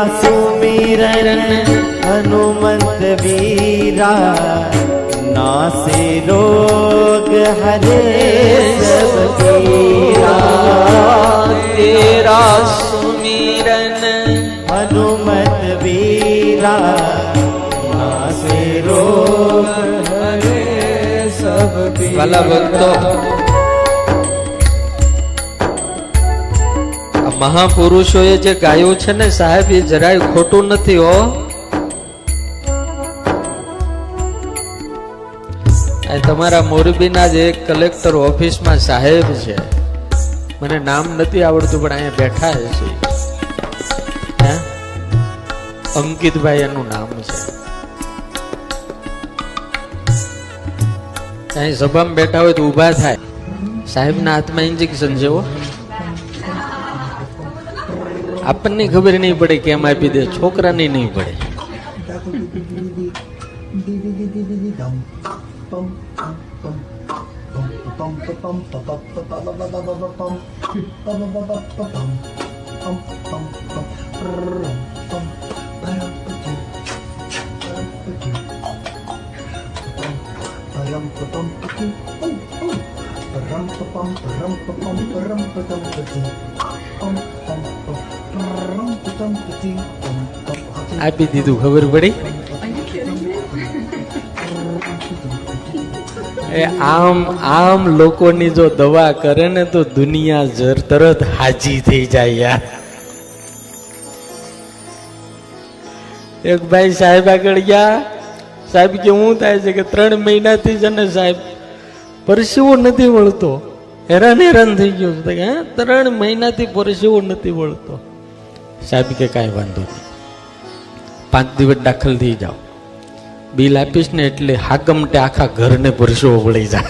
तेरा सुमिरन हनुमंत वीरा नासे रोग हरे सब पीरा तेरा सुमिरन हनुमत वीरा नासे रोग हरे सब વાલા મહાપુરુષોએ જે ગાયું છે ને સાહેબ, એ જરાય ખોટું નથી, હો. તમારા મોરબીના જ એક કલેક્ટર ઓફિસમાં સાહેબ છે. મને નામ નથી આવડતું, પણ અહીંયા બેઠા છે? અંકિતભાઈ એનું નામ છે. અહીં સભામાં બેઠા હોય તો ઊભા થાય. સાહેબના હાથમાં ઇન્જેક્શન હો. આપણને ખબર નહીં પડે કેમ આપી દે છોકરાને નહીં પડે. આપી દીધું, ખબર પડી? આમ આમ લોકોની જો દવા કરે ને તો દુનિયા જર તરત હાજી થઈ જાય યાર. એક ભાઈ સાહેબ આગળ ગયા. સાહેબ કે, હું થાય છે કે ત્રણ મહિનાથી છે ને સાહેબ પરસેવો નથી વળતો. હેરાન હેરાન થઈ ગયો છે. હે, ત્રણ મહિનાથી પરસેવો નથી વળતો. સાહેબ કે, કાંઈ વાંધો નહીં. પાંચ દિવસ દાખલ થઈ જાઓ. બિલ આપીશ ને એટલે હાકમટે આખા ઘરને પરસેવો વળી જાય.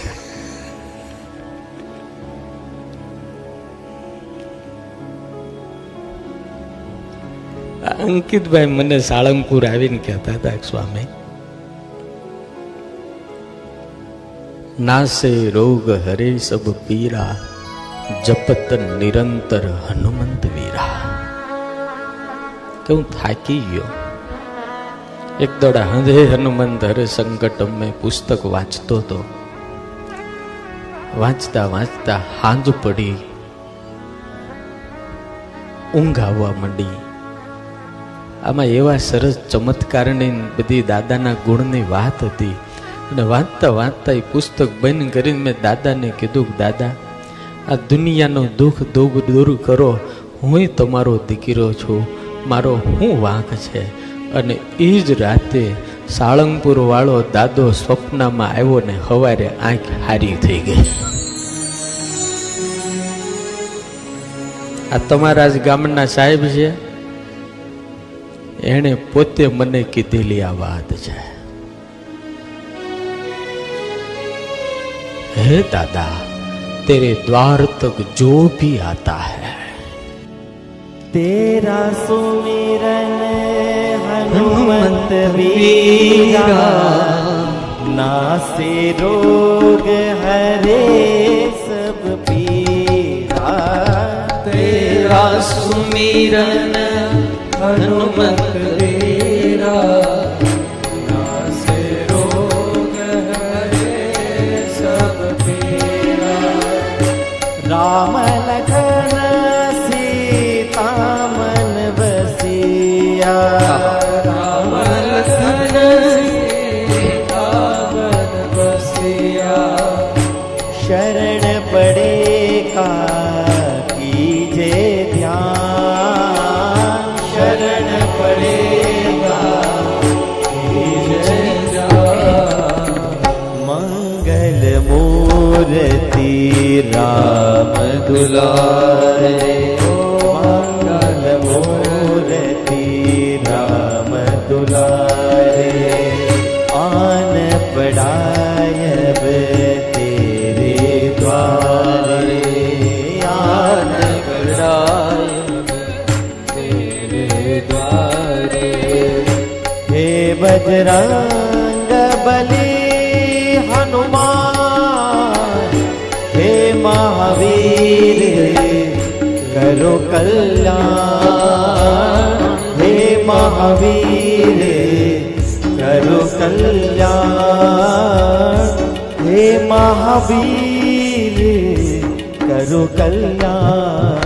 અંકિતભાઈ મને સાળંગપુર આવીને કહેતા હતા કે સ્વામી નાસે રોગ હરે સબ પીરા, જપત નિરંતર હનુમંત વીરા. કે હું થાકી ગયો. એક દોડા હંધે હનુમંત હરે સંકટ મેં પુસ્તક વાંચતો હતો વાંચતા વાંચતા હાંજ પડી. ઊંઘ આવવા માંડી. આમાં એવા સરસ ચમત્કારની બધી દાદાના ગુણની વાત હતી. અને વાંચતા વાંચતા એ પુસ્તક બંધ કરીને મેં દાદાને કીધું કે, દાદા, આ દુનિયાનો દુઃખ દુઃખ દૂર કરો. હું તમારો દીકરો છું. મારો હું વાંક છે? અને એ જ રાતે સાળંગપુર વાળો દાદો સ્વપ્નમાં આવ્યો ને સવારે આંખ હારી થઈ ગઈ. આ તમારા જ ગામના સાહેબ છે? એણે પોતે મને કીધેલી આ વાત છે. हे दादा तेरे द्वार तक जो भी आता है तेरा सुमिरन हनुमत वीरा ना से रोग हरे सब पीरा तेरा सुमिरन हनुमत राम लखन सीता मन बसिया राम लखन सीता मन बसिया शरण पड़े का कीजे ध्यान शरण पड़ेगा दुलारे मंगल मूर्ति राम दुलारे आन पड़ायब तेरे द्वारे आन पड़ायब तेरे द्वारे हे बजरंग बली કરો કલ્યાણ હે મહાવીર કરો કલ્યાણ હે મહાવીર કરો કલ્યાણ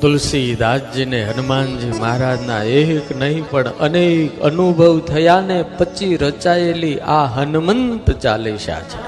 તુલસીદાસજીને હનુમાનજી મહારાજના એક નહીં, પણ અનેક અનુભવ થયા ને પછી રચાયેલી આ હનુમંત ચાલીસા છે.